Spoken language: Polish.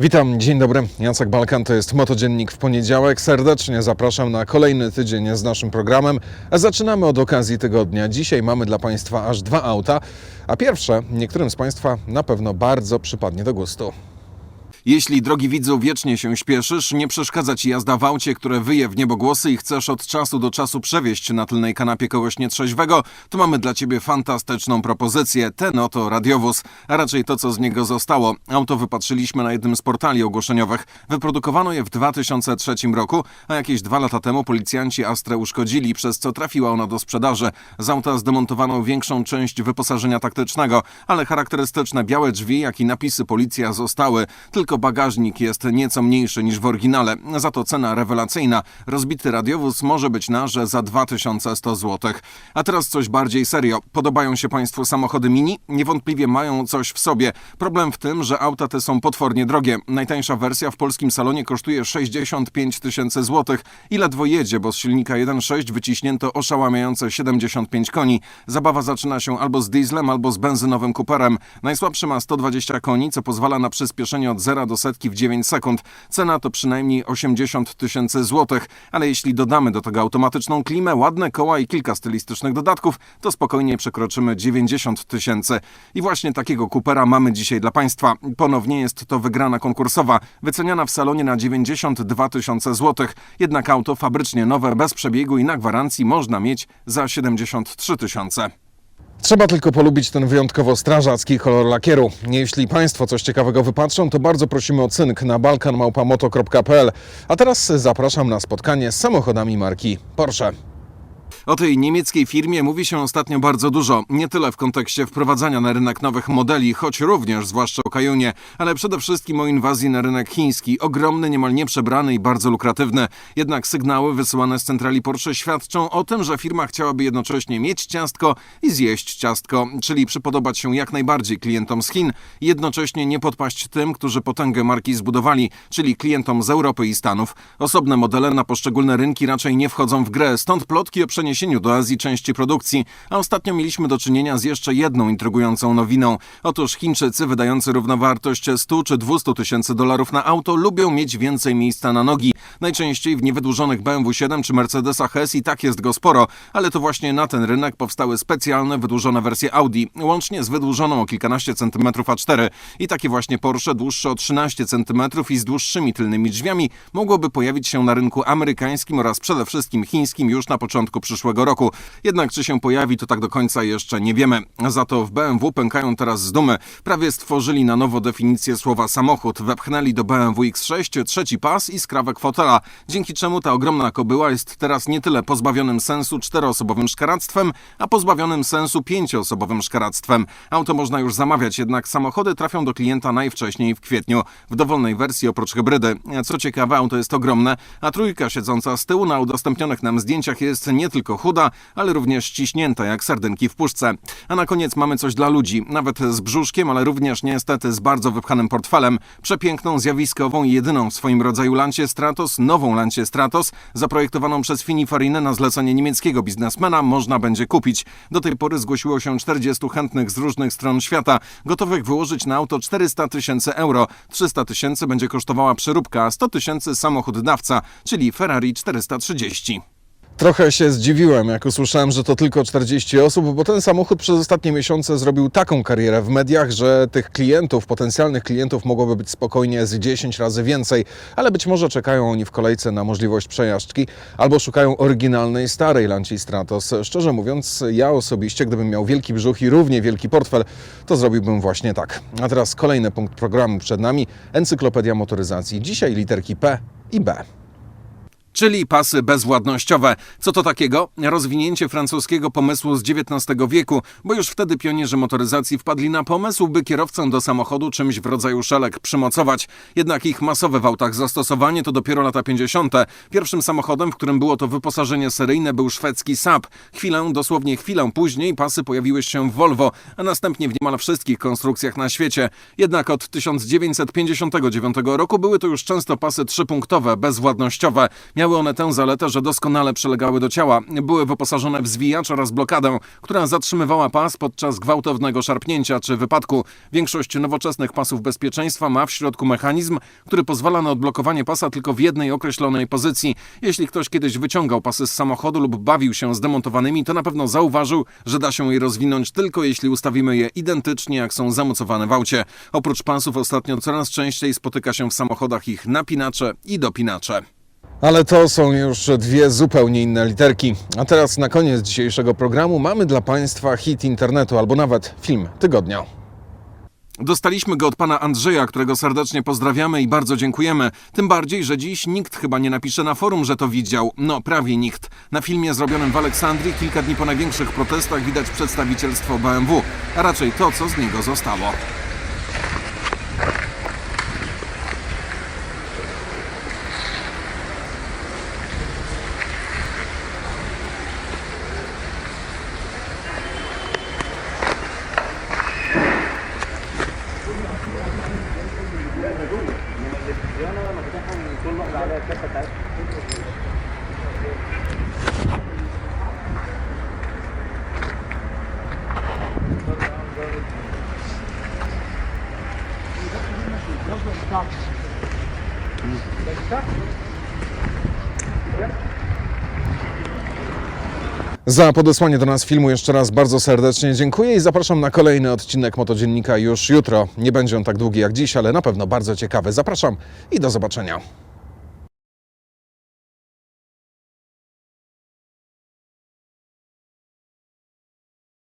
Witam, dzień dobry. Jacek Balkan, to jest Motodziennik w poniedziałek. Serdecznie zapraszam na kolejny tydzień z naszym programem. Zaczynamy od okazji tygodnia. Dzisiaj mamy dla Państwa aż dwa auta, a pierwsze niektórym z Państwa na pewno bardzo przypadnie do gustu. Jeśli, drogi widzu, wiecznie się śpieszysz, nie przeszkadza ci jazda w aucie, które wyje w niebogłosy i chcesz od czasu do czasu przewieźć na tylnej kanapie kogoś nietrzeźwego, to mamy dla ciebie fantastyczną propozycję. Ten oto radiowóz, a raczej to, co z niego zostało. Auto wypatrzyliśmy na jednym z portali ogłoszeniowych. Wyprodukowano je w 2003 roku, a jakieś dwa lata temu policjanci Astrę uszkodzili, przez co trafiła ona do sprzedaży. Z auta zdemontowano większą część wyposażenia taktycznego, ale charakterystyczne białe drzwi, jak i napisy policja zostały. Tylko bagażnik jest nieco mniejszy niż w oryginale, za to cena rewelacyjna. Rozbity radiowóz może być na, że za 2100 zł. A teraz coś bardziej serio. Podobają się Państwu samochody mini? Niewątpliwie mają coś w sobie. Problem w tym, że auta te są potwornie drogie. Najtańsza wersja w polskim salonie kosztuje 65 tysięcy złotych i ledwo jedzie, bo z silnika 1.6 wyciśnięto oszałamiające 75 koni. Zabawa zaczyna się albo z dieslem, albo z benzynowym kuperem. Najsłabszy ma 120 koni, co pozwala na przyspieszenie od 0 do setki w 9 sekund. Cena to przynajmniej 80 tysięcy złotych, ale jeśli dodamy do tego automatyczną klimę, ładne koła i kilka stylistycznych dodatków, to spokojnie przekroczymy 90 tysięcy. I właśnie takiego Coopera mamy dzisiaj dla Państwa. Ponownie jest to wygrana konkursowa, wyceniana w salonie na 92 tysiące złotych. Jednak auto fabrycznie nowe, bez przebiegu i na gwarancji można mieć za 73 tysiące. Trzeba tylko polubić ten wyjątkowo strażacki kolor lakieru. Jeśli Państwo coś ciekawego wypatrzą, to bardzo prosimy o cynk na balkanmałpamoto.pl. A teraz zapraszam na spotkanie z samochodami marki Porsche. O tej niemieckiej firmie mówi się ostatnio bardzo dużo. Nie tyle w kontekście wprowadzania na rynek nowych modeli, choć również, zwłaszcza o Kajunie, ale przede wszystkim o inwazji na rynek chiński. Ogromny, niemal nieprzebrany i bardzo lukratywny. Jednak sygnały wysyłane z centrali Porsche świadczą o tym, że firma chciałaby jednocześnie mieć ciastko i zjeść ciastko, czyli przypodobać się jak najbardziej klientom z Chin jednocześnie nie podpaść tym, którzy potęgę marki zbudowali, czyli klientom z Europy i Stanów. Osobne modele na poszczególne rynki raczej nie wchodzą w grę, stąd plotki o przeniesieniu do Azji części produkcji, a ostatnio mieliśmy do czynienia z jeszcze jedną intrygującą nowiną. Otóż Chińczycy wydający równowartość 100 czy 200 tysięcy dolarów na auto lubią mieć więcej miejsca na nogi. Najczęściej w niewydłużonych BMW 7 czy Mercedesach S i tak jest go sporo, ale to właśnie na ten rynek powstały specjalne wydłużone wersje Audi, łącznie z wydłużoną o kilkanaście centymetrów A4. I takie właśnie Porsche dłuższe o 13 centymetrów i z dłuższymi tylnymi drzwiami mogłoby pojawić się na rynku amerykańskim oraz przede wszystkim chińskim już na początku przyszłego roku. Jednak czy się pojawi, to tak do końca jeszcze nie wiemy. Za to w BMW pękają teraz z dumy. Prawie stworzyli na nowo definicję słowa samochód. Wepchnęli do BMW X6 trzeci pas i skrawek fotela, dzięki czemu ta ogromna kobyła jest teraz nie tyle pozbawionym sensu czteroosobowym szkaractwem, a pozbawionym sensu pięcioosobowym szkaractwem. Auto można już zamawiać, jednak samochody trafią do klienta najwcześniej w kwietniu. W dowolnej wersji oprócz hybrydy. Co ciekawe, auto jest ogromne, a trójka siedząca z tyłu na udostępnionych nam zdjęciach jest nie tylko chuda, ale również ściśnięta jak sardynki w puszce. A na koniec mamy coś dla ludzi, nawet z brzuszkiem, ale również niestety z bardzo wypchanym portfelem. Przepiękną, zjawiskową i jedyną w swoim rodzaju Lancia Stratos, nową Lancia Stratos, zaprojektowaną przez Finifarinę na zlecenie niemieckiego biznesmena, można będzie kupić. Do tej pory zgłosiło się 40 chętnych z różnych stron świata, gotowych wyłożyć na auto 400 tysięcy euro. 300 tysięcy będzie kosztowała przeróbka, a 100 tysięcy samochód dawca, czyli Ferrari 430. Trochę się zdziwiłem, jak usłyszałem, że to tylko 40 osób, bo ten samochód przez ostatnie miesiące zrobił taką karierę w mediach, że tych klientów, potencjalnych klientów mogłoby być spokojnie z 10 razy więcej, ale być może czekają oni w kolejce na możliwość przejażdżki albo szukają oryginalnej, starej Lancia Stratos. Szczerze mówiąc, ja osobiście, gdybym miał wielki brzuch i równie wielki portfel, to zrobiłbym właśnie tak. A teraz kolejny punkt programu przed nami, Encyklopedia Motoryzacji. Dzisiaj literki P i B. Czyli pasy bezwładnościowe. Co to takiego? Rozwinięcie francuskiego pomysłu z XIX wieku, bo już wtedy pionierzy motoryzacji wpadli na pomysł, by kierowcę do samochodu czymś w rodzaju szelek przymocować. Jednak ich masowe w autach zastosowanie to dopiero lata 50. Pierwszym samochodem, w którym było to wyposażenie seryjne był szwedzki Saab. Chwilę, dosłownie chwilę później pasy pojawiły się w Volvo, a następnie w niemal wszystkich konstrukcjach na świecie. Jednak od 1959 roku były to już często pasy trzypunktowe, bezwładnościowe. Miały one tę zaletę, że doskonale przylegały do ciała. Były wyposażone w zwijacz oraz blokadę, która zatrzymywała pas podczas gwałtownego szarpnięcia czy wypadku. Większość nowoczesnych pasów bezpieczeństwa ma w środku mechanizm, który pozwala na odblokowanie pasa tylko w jednej określonej pozycji. Jeśli ktoś kiedyś wyciągał pasy z samochodu lub bawił się z demontowanymi, to na pewno zauważył, że da się je rozwinąć tylko jeśli ustawimy je identycznie jak są zamocowane w aucie. Oprócz pasów ostatnio coraz częściej spotyka się w samochodach ich napinacze i dopinacze. Ale to są już dwie zupełnie inne literki. A teraz na koniec dzisiejszego programu mamy dla Państwa hit internetu albo nawet film tygodnia. Dostaliśmy go od pana Andrzeja, którego serdecznie pozdrawiamy i bardzo dziękujemy. Tym bardziej, że dziś nikt chyba nie napisze na forum, że to widział. No, prawie nikt. Na filmie zrobionym w Aleksandrii kilka dni po największych protestach widać przedstawicielstwo BMW, a raczej to, co z niego zostało. Za podesłanie do nas filmu jeszcze raz bardzo serdecznie dziękuję i zapraszam na kolejny odcinek Motodziennika już jutro. Nie będzie on tak długi jak dziś, ale na pewno bardzo ciekawy. Zapraszam i do zobaczenia.